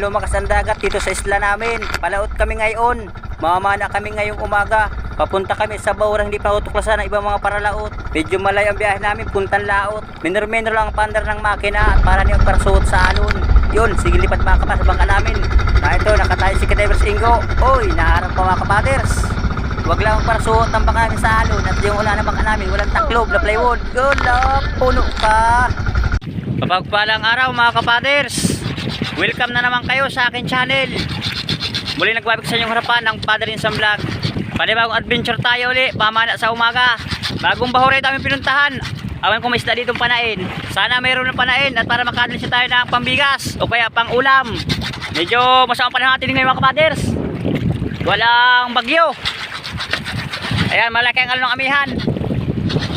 ng lumakas ang dagat dito sa isla namin. Palaot kami ngayon. Mamamana kami ngayong umaga. Papunta kami sa Baura, hindi pa utuklasan ng ibang mga paralaot. Medyo malay ang biyahe namin, puntang laot. Minor-minor lang ang pandar ng makina at para niyang parasuot sa alon. Yun, sige lipat mga kapas, bangka namin. Na ito, nakatayo si Kadevers Ingo. Oy, naharap pa mga kapaders. Huwag lang para suot ang baka namin sa alon at yung ula ng baka namin, walang taklob na plywood. Good luck, puno ka. Kapagpalang araw mga kapaders. Welcome na naman kayo sa akin channel. Muli nagbabalik sa inyong harapan ng Father in Sam Vlog. Panibagong adventure tayo uli, pamana sa umaga. Bagong bahuray namin pinuntahan. Awan kung may isda dito panain. Sana mayroon ng panain at para makadali siya tayo ng pambigas o kaya pang ulam. Medyo masama panahon natin ngayon mga kapaders. Walang bagyo. Ayan, malaki ang alon ng amihan.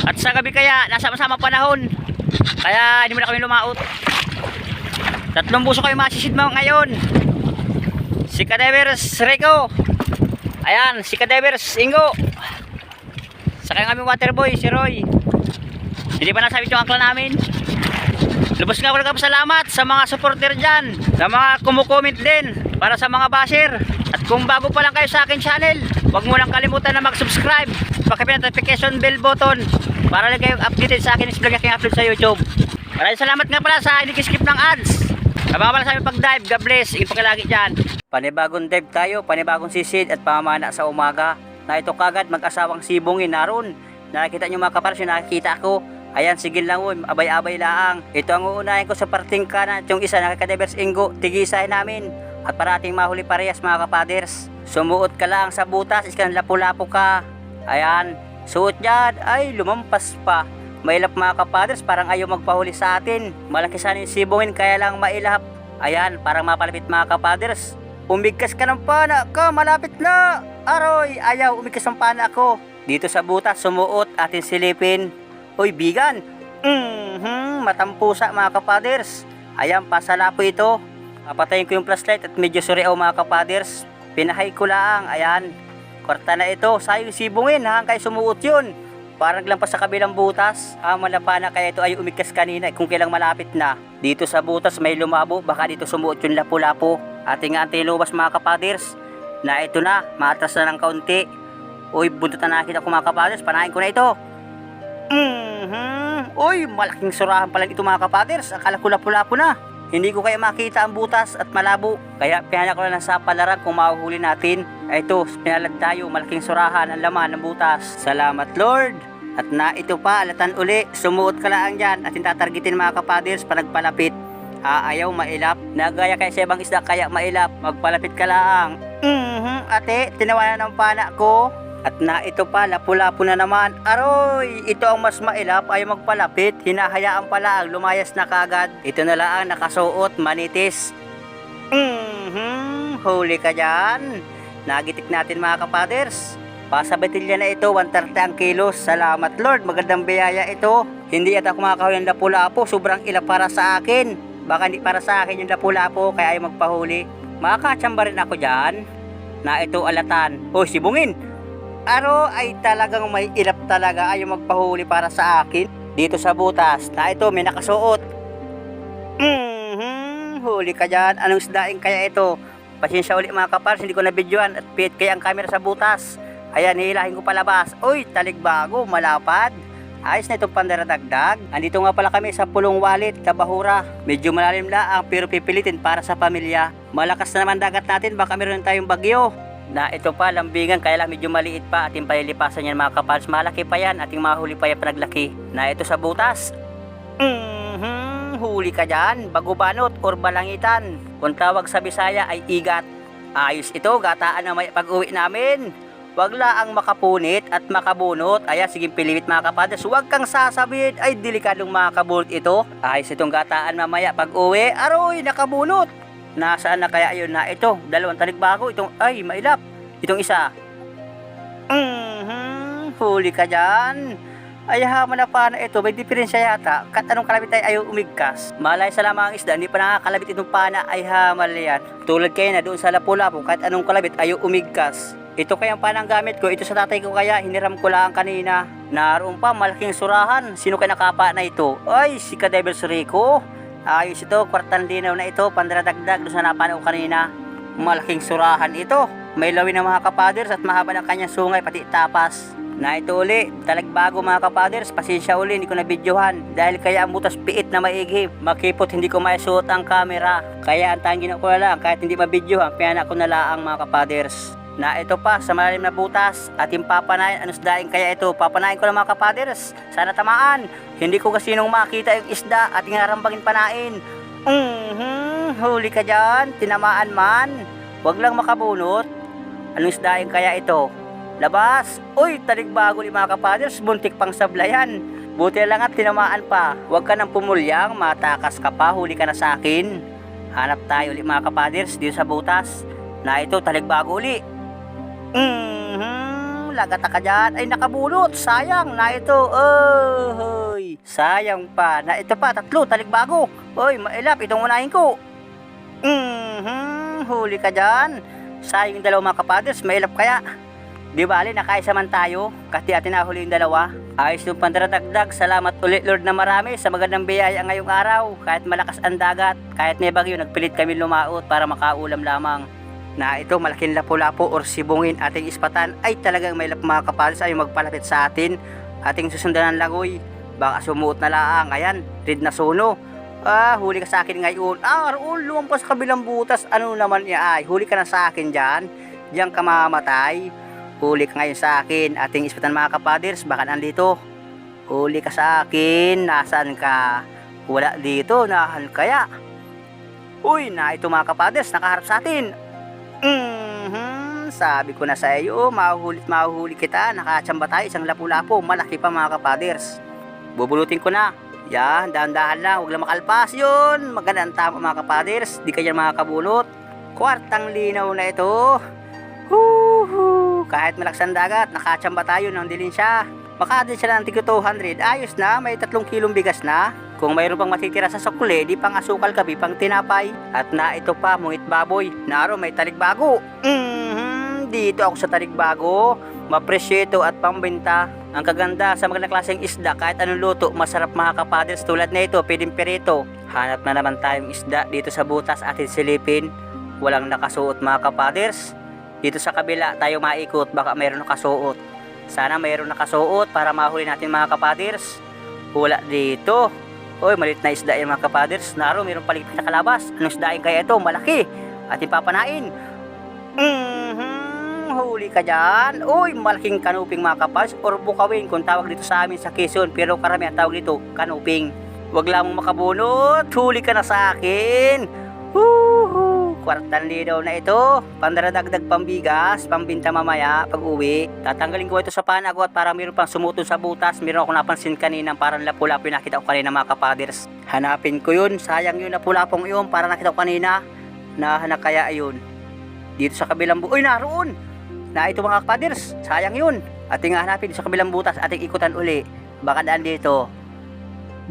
At sa gabi kaya, nasa masama panahon. Kaya hindi mo na kami lumaot. Tatlong buso kayo masisid mo ngayon. Si Kadevers Rico. Ayan, si Kadevers Ingo. Saka yung aming waterboy, si Roy. Hindi pa nasabi yung angkla namin. Lubos nga pala salamat sa mga supporter dyan. Sa mga kumukomment din. Para sa mga basher. At kung bago pa lang kayo sa akin channel, huwag mo lang kalimutan na mag-subscribe. Pakipin ang notification bell button. Para lang kayong updated sa akin is vlog aking upload sa YouTube. Maraming salamat nga pala sa hindi skip ng ads. Pala sa aming pag-dive. God bless. Ingin dyan. Panibagong dive tayo. Panibagong sisid at pamamana sa umaga. Na ito kagad mag-asawang sibongin naroon. Nakikita nyo mga kaparas nakikita ko. Ayan, sige lang uy, abay-abay laang. Ito ang uunahin ko sa parting kanan at yung isa nakakadevers ingo, tigisay namin. At parating mahuli parehas mga kapaders. Sumuot ka lang sa butas, iskan lapu-lapu ka. Ayan, suot yan, ay lumampas pa. Mailap mga kapaders, parang ayaw magpahuli sa atin. Malaki sana yung sibungin, kaya lang mailap. Ayan, parang mapalapit mga kapaders. Umigkas ka ng pana ka, malapit na. Aroy, ayaw, umigkas ng pana ako. Dito sa butas, sumuot, atin silipin. Uy, bigan. Mhm, matampusa mga kapaders. Ayan, pasala po ito. Papatayin ko yung flashlight at medyo suriaw mga kapaders. Pinahay ko lang, ayan. Kwarta na ito, sayang sibungin ha, kaya sumuot yun. Parang lang pa sa kabilang butas. Ah, malapa na kaya ito ay umigkas kanina kung kailang malapit na. Dito sa butas may lumabo, baka dito sumuot yung lapu-lapo. Ating ating lubas mga kapaders. Na ito na, matras na ng kaunti. Uy, buntot na nakita ko mga kapaders, panahin ko na ito. Mhm. Uy, malaking surahan pala ito mga kapaders. Akala ko lapu-lapo na. Hindi ko kaya makita ang butas at malabo. Kaya pinahala ko na sa palaran kung mahuhuli natin. Ito, pinalag tayo. Malaking surahan ang laman ng butas. Salamat Lord. At na ito pa, alatan uli. Sumuot ka lang dyan at tatargetin mga kapaders pa nagpalapit. Ah, ayaw mailap. Nagaya kay sa ibang isda kaya mailap. Magpalapit ka lang. Mhm, ate, tinawanan ng pana ko. At na ito pa, lapu-lapu na naman. Aroy, ito ang mas mailap ay magpalapit. Hinahayaan pala ang lumayas na kagad. Ito na lang ang nakasuot, manitis. Mhm, huli ka dyan. Nagitik natin mga kapaders. Pasabatilya na ito, 130 ang kilos. Salamat Lord, magandang biyaya ito. Hindi at ako makakahuli ng lapu-lapu, sobrang ilap para sa akin. Baka hindi para sa akin yung lapu-lapu, kaya ay magpahuli. Makakatsamba rin ako dyan. Na ito alatan. O, sibungin. Aro ay talagang may ilap talaga ay magpahuli para sa akin. Dito sa butas, na ito may nakasuot. Mhm, huli ka dyan. Anong isdaing kaya ito? Pasensya ulit mga kapars, hindi ko na videoan at pit kaya ang camera sa butas. Ayan, hihilahin ko palabas. Uy, taligbago, malapad. Ayos na itong pandaradagdag. Andito nga pala kami sa Pulong Walit, Kabahura. Medyo malalim lang pero pipilitin para sa pamilya. Malakas na naman dagat natin, baka meron tayong bagyo. Na ito pa, lambingan, kaya lang medyo maliit pa. Ating palilipasan yan mga kapals. Malaki pa yan, ating mahuli pa yan panaglaki. Na ito sa butas. Mhm, huli ka dyan, bagubanot or balangitan. Kung tawag sa Bisaya ay igat. Ayos ito, gataan na may pag-uwi namin. Wag ang makapunit at makabunot. Ayan, sige pilimit mga kapadres. Huwag kang sasabihin, ay delikadong makabunot ito. Ayos itong gataan mamaya pag uwi. Aroy, nakabunot. Nasaan na kaya yun na ito? Dalawang talikbago. Itong, ay, mailap. Itong isa. Mhm, huli ka dyan. Ay, hama na paano ito. May diferensya yata. Kat anong kalabit ay ayaw umigkas. Malay sa lamang isda, hindi pa nakakalabit itong pana ay hamal yan. Tulad kayo na doon sa lapu-lapu, kahit anong kalabit ayaw umigkas. Ito kayang panang gamit ko, ito sa tatay ko kaya, hiniram ko lang kanina. Naroon pa, malaking surahan. Sino kaya nakapa na ito? Ay, si Kadevils Rico. Ayos ito, kwartang linaw na ito, pandaradagdag doon sa napanaw kanina. Malaking surahan ito. May lawin ng mga kapaders at mahaba ng kanyang sungay pati tapas. Na ito uli, talagbago mga kapaders, pasensya uli, hindi ko na videohan. Dahil kaya ang butas piit na maigi, makipot hindi ko maisuot ang camera. Kaya ang tangin ko na lang, kahit hindi mabidyohan, piyana ko na lang mga kapaders. Na ito pa, sa malalim na butas, ating papanayin, anong daing kaya ito, papanayin ko lang mga kapaders. Sana tamaan, hindi ko kasinong makita yung isda, ating harambangin panain. Mhm, huli ka dyan, tinamaan man. Huwag lang makabunot. Anong isdaing kaya ito? Labas! Uy, taligbago ni mga kapaders, buntik pang sablayan. Buti lang at tinamaan pa. Huwag ka nang pumulyang, matakas ka pa, huli ka na sa akin. Hanap tayo ulit mga kapaders dito sa butas. Na ito, taligbago uli. Mhm, lagata ka dyan. Ay, nakabulot. Sayang na ito. Oy, sayang pa. Na ito pa, tatlo, taligbago. Oy, mailap, itong unahin ko. Mhm, huli ka dyan. Sayang yung dalawa mga kapaders, mailap kaya. Di bali, nakaisa man tayo, kasi atin nahuli yung dalawa. Ayos yung pandaradagdag, salamat ulit Lord na marami sa magandang biyaya ngayong araw. Kahit malakas ang dagat, kahit may bagyo, nagpilit kami lumaot para makaulam lamang. Na ito, malaking lapu-lapo or sibungin ating ispatan ay talagang may mga kapalis ay magpalapit sa atin. Ating susundan ng langoy. Baka sumuot na laang. Ayan, red na suno. Ah, huli ka sa akin ngayon. Ah, Raul, lumampas kabilang butas. Ano naman niya ay? Huli ka na sa akin dyan. Diyan ka mamamatay. Huli ka ngayon sa akin. Ating ispatan mga kapaders, baka nandito. Huli ka sa akin. Nasaan ka? Wala dito. Nahan kaya? Uy, na ito mga kapaders, nakaharap sa atin. Mhm, sabi ko na sa iyo, mahuhulit mahuhuli kita. Nakatsamba tayo isang lapu-lapo, malaki pa mga kapaders. Bubulutin ko na. Yan, dahan-dahan lang, huwag lang makalpas yun. Maganda ang tama mga kapaders, di kanya makakabulot. Kwartang linaw na ito. Huhu, kahit malakas ang dagat, nakatsamba tayo ng dilin siya. Makadin siya ng tig 200, ayos na, may tatlong kilong bigas na. Kung mayroon pang matitira sa sukle, di pang asukal kabi, pang tinapay. At na ito pa, mungit baboy. Naro, may taligbago. Mhm, dito ako sa taligbago. Mapresyeto at pambenta. Ang kaganda sa magandang klaseng isda, kahit anong luto, masarap mga kapaders tulad na ito, pwedeng perito. Hanap na naman tayong isda dito sa butas atin silipin. Walang nakasuot mga kapaders. Dito sa kabila tayo maikot, baka mayroon nakasuot. Sana mayroon nakasuot para mahuli natin mga kapaders. Wala dito. Oy, malit na isda yung mga kapaders. Naro, mayroong palipit na kalabas. Anong isdain kaya ito? Malaki. At ipapanain. Mhm, huli ka dyan. Uy, malaking kanuping mga kapaders. Or bukawin kung tawag dito sa amin sa Quezon. Pero karamihan tawag dito, kanuping. Huwag lang mong makabunot. Huli ka na sa akin. Woohoo! Kwartan linaw na ito. Pandaradagdag pambigas, pambinta mamaya pag uwi. Tatanggalin ko ito sa panagot para mayroon pang sumutol sa butas. Meron ako napansin kanina parang lapu-lapo nakita ko kanina mga kapaders. Hanapin ko yun. Sayang yun lapu-lapong yun para nakita ko kanina. Nahanak kaya yun. Dito sa kabilang bu... Uy, naroon! Na ito mga kapaders. Sayang yun. Ating hanapin sa kabilang butas. Ating ikutan uli. Baka daan dito.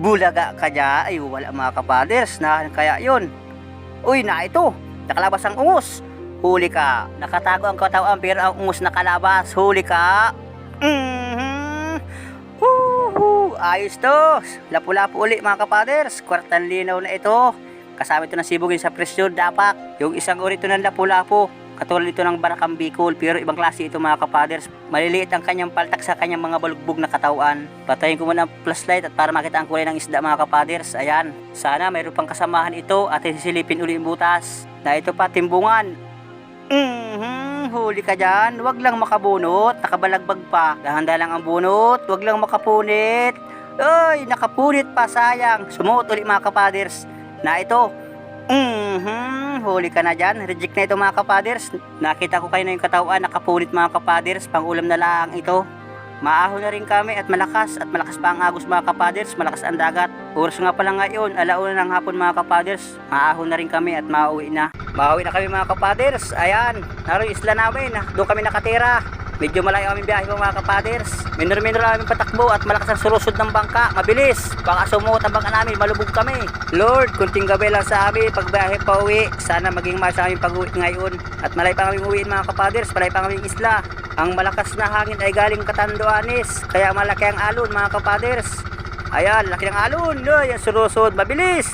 Bulaga ka dya. Ay, wala mga kapaders. Nahanak kaya yun. Uy, na ito. Nakalabas ang ungus. Huli ka. Nakatago ang katawan pero ang ungus nakalabas. Huli ka. Mhm. Woohoo! Ayos to. Lapu-lapu uli mga kapaders. Kwartan linaw na ito. Kasama ito ng sibugin sa presyon dapat. Yung isang uri ito ng lapu-lapu. Katulad ito ng barakang bicol pero ibang klase ito mga kapaders. Maliliit ang kanyang paltak sa kanyang mga balugbog na katawan. Patayin ko muna ang flashlight at para makita ang kulay ng isda mga kapaders. Ayan. Sana mayroon pang kasamahan ito at sisilipin uli yung butas. Na ito pa timbungan. Mhm, huli ka dyan. Huwag lang makabunot. Nakabalagbag pa. Dahanda lang ang bunot. Huwag lang makapunit. Ay, nakapunit pa. Sayang. Sumuot ulit mga kapaders. Na ito. Mhm, huli ka na dyan. Reject na ito mga kapaders. Nakita ko kayo na yung katawan. Nakapunit mga kapaders. Pangulam na lang ito. Maahon na rin kami at malakas at malakas pa ang agos mga kapaders, malakas ang dagat. Oras nga pala ngayon, alauna ng hapon mga kapaders. Maahon na rin kami at mauwi na. Mauwi na kami mga kapaders. Ayan, naroon isla namin. Doon kami nakatira. Medyo malayo aming biyahe mga kapaders. Minor-minor aming patakbo at malakas ang surusod ng bangka. Mabilis. Baka sumuot ang bangka namin, malubog kami. Lord, kunting gabi lang sa amin pag biyahe pa uwi. Sana maging mas aming pag-uwi ngayon. At malay pa kaming uwiin mga kapaders, malay pa kaming isla. Ang malakas na hangin ay galing Katanduanes, kaya malaki ang alon mga kapaders. Ayan, laki ng alon. Ay, ang surusod, mabilis.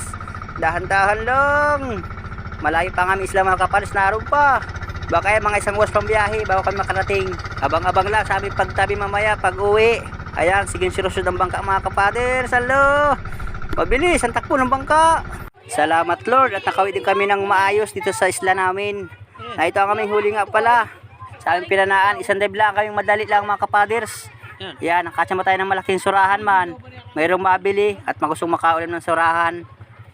Dahan-dahan lang. Malayo pa nga ang isla mga kapalis. Naroon pa. Baka eh, mga isang oras pang biyahe bago kami makarating. Abang-abang lang sa aming pagtabi mamaya pag uwi. Ayan, sige sirusod ang bangka mga kapader. Salo! Mabilis, ang takbo ng bangka. Salamat Lord at nakawid din kami ng maayos dito sa isla namin. Na ito ang aming huli nga pala. Sa aming pinanaan, isang dive lang kaming madali lang mga kapaders. Yan, nakasama tayo ng malaking surahan man. Mayroong mabili at magustong makaulam ng surahan.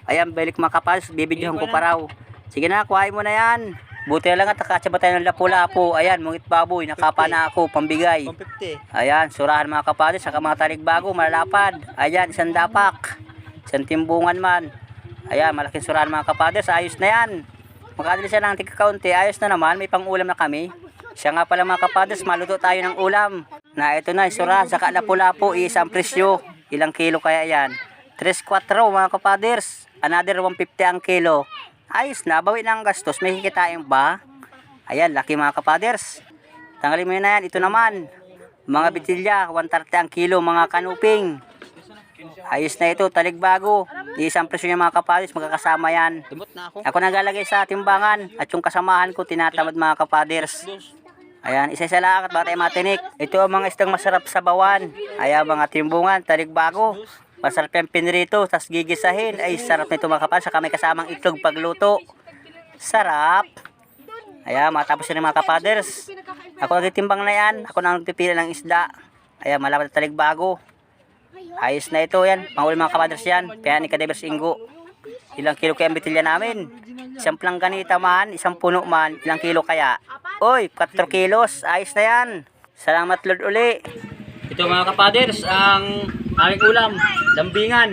Ayan, balik mga kapaders, bibidyohan ko pa raw. Sige na, kuhain mo na yan. Buti na lang at nakasama tayo ng lapu-lapu. Ayan, mungit baboy, nakapa na ako, pambigay. 150. Ayan, surahan mga kapaders, saka mga talig bago, malalapad. Ayan, isang dapak. Isang timbungan man. Ayan, malaking surahan mga kapaders, ayos na yan. Makadali siya ng tigka-kaunti, ayos na naman, may pang-ulam na kami. Siya nga pala mga kapaders, maluto tayo ng ulam. Na ito na, surahan, saka lapu-lapu, isang presyo. Ilang kilo kaya yan? 3-4 mga kapaders. Another 150 ang kilo. Ayos na, bawi na ang gastos, may kikitain ba? Ayan, laki mga kapaders. Tanggalin mo na yan. Ito naman. Mga bitilya, 130 ang kilo, mga kanuping. Ayos na ito, talig bago. Isang presyo niya mga kapaders, magkakasama yan. Ako. Nagalagay sa timbangan at yung kasamahan ko tinatamad mga kapaders. Ayan, isa-isa lang at baka tayo matinik. Ito ang mga istang masarap sa bawan. Ayan, mga timbungan, talig bago. Masarap yung pinrito, tas gigisahin. Ay, sarap nito mga kapaders. Saka may kasamang itlog pagluto. Sarap. Ayan, matapos yun mga kapaders. Ako nagtitimbang na yan. Ako na nagpipila ng isda. Ayan, malapad na talig bago. Ayos na ito yan. Panghuli mga kapaders yan. Kaya ni Kadebers Ingo. Ilang kilo kaya ang namin? Isang planganita man, isang puno man, ilang kilo kaya? Oy, 4 kilos. Ayos na yan. Salamat Lord uli. Ito mga kapaders, ang aming ulam. Lambingan.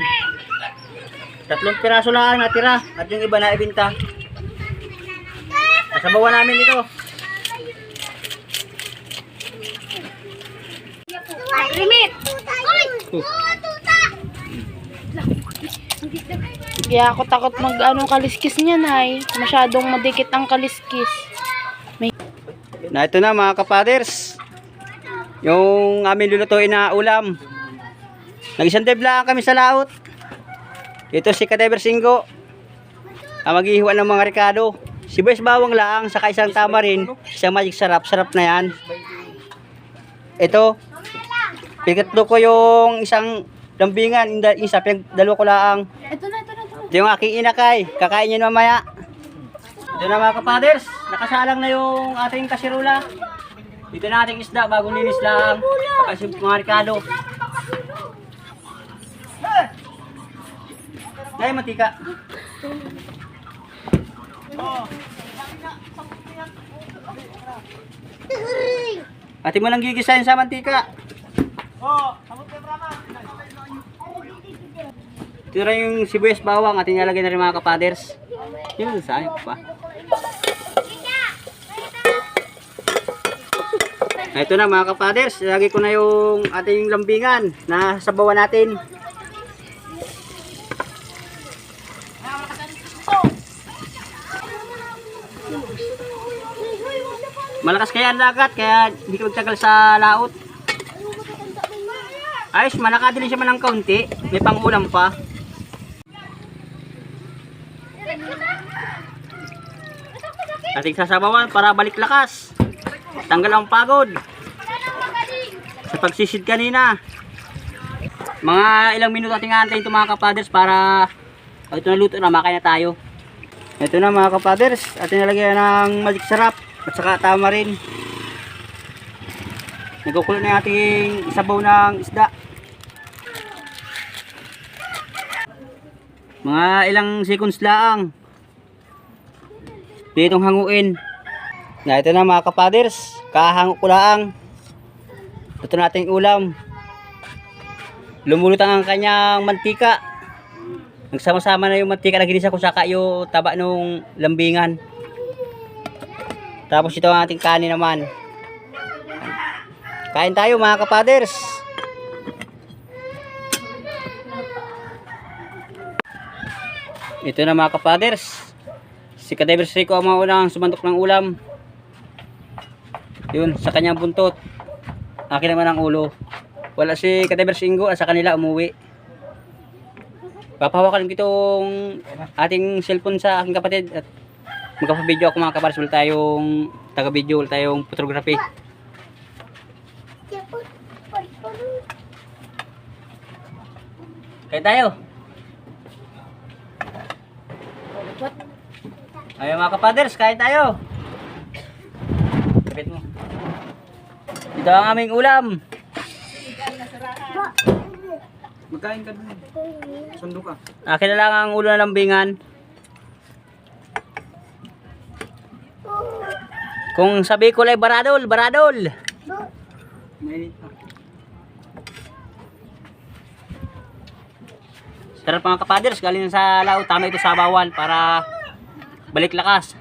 Tatlong piraso lang ang natira. At yung iba na ibinta. Nasabawan namin ito. Limit! Kaya ako takot mag ano kaliskis niya, Nay. Masyadong madikit ang kaliskis. Na ito na mga kapaders. Yung amin lulutuin na ulam. Nag-isang lang kami sa laot. Ito si Kadever Singgo. Ang maghihiwa ng mga rekado. Sibuyas bawang lang, saka isang tamarin, isang magic sarap. Sarap na yan. Ito. Pikatlo ko yung isang lambingan. Yung isa, pinagdalo ko lang. Ito na, ito na, ito na. Ito yung aking inakay. Kakain niyo mamaya. Ito na mga kapaders. Nakasalang na yung ating kasirula. Dito na ating isda. Bagong linis lang. Kasi mga rikado. Dahil matika. Ate mo lang gigisahin sa mantika. Ito rin yung sibuyas bawang ating nalagay na rin mga kapaders. Yun, saan pa. Ito na mga kapaders, lagay ko na yung ating lambingan na sabawan natin. Malakas kaya ang lagat, kaya hindi ko magtagal sa laot. Ayos, malakadili siya man ng kaunti. May pangulam pa. Ating sasabawan para balik lakas. Tanggal ang pagod. Sa pagsisid kanina. Mga ilang minuto ating aantayin ito mga kapaders para oh, ito na luto na makain na tayo. Ito na mga kapaders. Ating nalagyan ng magic sarap at saka tama rin. Nagkukulo na yung ating isabaw ng isda. Mga ilang seconds lang. Ditong hanguin. Na ito na mga kapaders. Kahango ko lang. Ito na ating ulam. Lumulutang ang kanyang mantika. Nagsama-sama na yung mantika na ginisa ko saka yung taba nung lambingan. Tapos ito ang ating kanin naman. Kain tayo mga kapaders. Ito na mga kapaders. Si Kadevers Rico ang mga unang sumantok ng ulam. Yun, sa kanyang buntot. Akin naman ang ulo. Wala si Kadevers Ingo, sa kanila umuwi. Papahawakan ko itong ating cellphone sa aking kapatid at magpapabideo ako mga kapares. Wala tayong taga-video, wala tayong photography. Kaya tayo. Ayaw mga kapaders, kain tayo. Kapit mo. Ito ang aming ulam. Magkain ka dun. Sundo ka. Akin na lang ang ulo ng lambingan. Kung sabi ko lang baradol, baradol. Mainit pa. Sarap mga kapaders, galing sa laut. Tama ito sa bawal para balik lakas.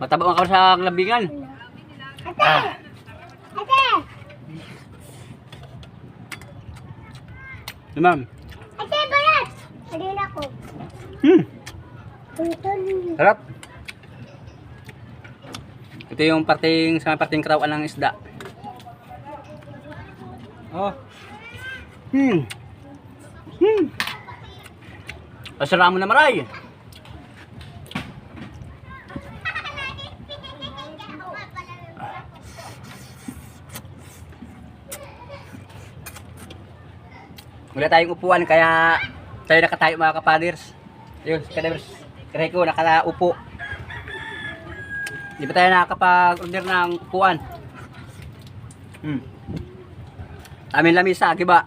Mataba mga kapaders sa lambingan. Ah. Ate! Ano, ma'am? Ate, balat! Halin ako. Hmm, Tuntun. sarap. Ito yung parting, sa parting katawan ng isda. Oh. Hmm. Hmm. Pasara mo na maray. Wala tayong upuan kaya tayo nakatayo mga kapaders. Ayun, si kadavers. Kreko nakaupo. Di ba tayo nakakapag-order ng upuan? Hmm. Amin lamisa, giba.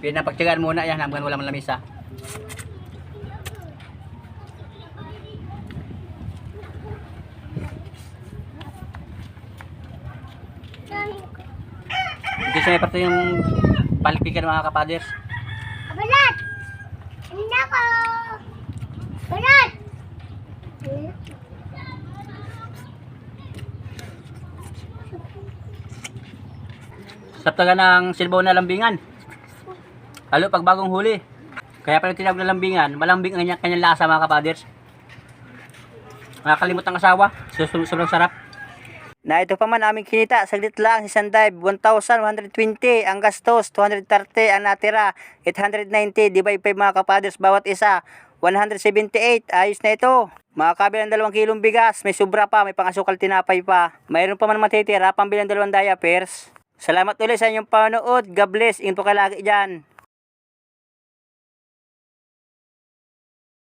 Pinapagtyagaan muna yan hanggang walang lamisa. May parte yung palikpikan mga kapaders. Balat! Halin ako. Balat! Sarap talaga ng silbaw na lambingan. Lalo pag bagong huli. Kaya pala tinawag na lambingan, malambing ang kanyang, lasa mga kapaders. Nakakalimot ang asawa. Sus- Sobrang sarap. Na ito pa man aming kinita, saglit lang si Sandive, 1,120 ang gastos, 230 ang natira, 890 divide 5 mga kapaders bawat isa, 178, ayos na ito. Makakabilang dalawang kilong bigas, may sobra pa, may pangasukal tinapay pa. Mayroon pa man matitira, pambilang dalawang diapers. Salamat ulit sa inyong panood. God bless. Inpo ka lagi dyan.